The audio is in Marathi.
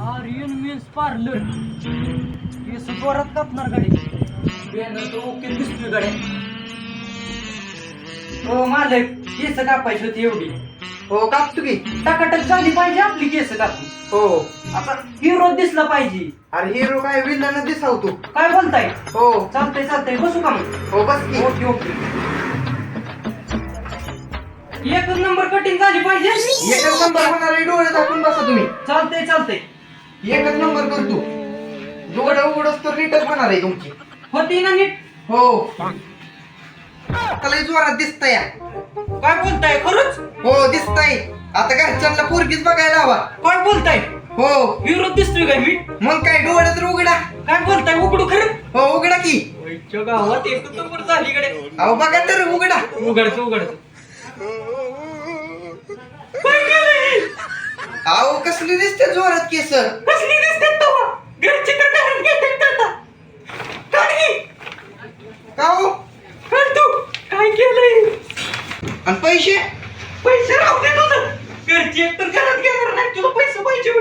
आर्यन मेन्स पार्लर केस जोरात कापणार गाडी बॅनर तर ओके दिसतोय गाड्या हो मालक केस कापायची होती एवढी. हो कापतो की. टाकाटक झाली पाहिजे आपली केस कापून. हो आता हिरो दिसला पाहिजे. अरे हिरो काय विलन दिसावतो. काय बोलताय? हो. चालतंय चालतंय. बसू का मग? हो बस की. Okay okay. एकच नंबर कटिंग झाली पाहिजे. एकच नंबर होणार आहे डोळे दाखवून बसा तुम्ही. चालतंय चालतंय. एकच नंबर करतो. डोळे उघडच तर नीटच होणार आहे तुमची. होती ना नीट? हो. त्याला जोरात दिसतंय. काय बोलताय खरंच? हो दिसतंय. आता घरच्यांना पोरगीच बघायला हवा. काय बोलताय? हो. हिरो दिसतोय का मी? मग काय डोळे तर उघडा. काय बोलताय उघडू खरं? हो उघडा की. वैच्या गावात एकच नंबर झाली कडे अहो बघा तर उघडा. काय केलंय? अहो कसली दिसते जोरात केस कसली दिसतात तेव्हा? घरचे तर? का हो काय तू? काय केलंय आणि पैसे पैसे राहू दे तुझं घरचे एक तर घरात घेणार नाही तुला पैसे पाहिजे.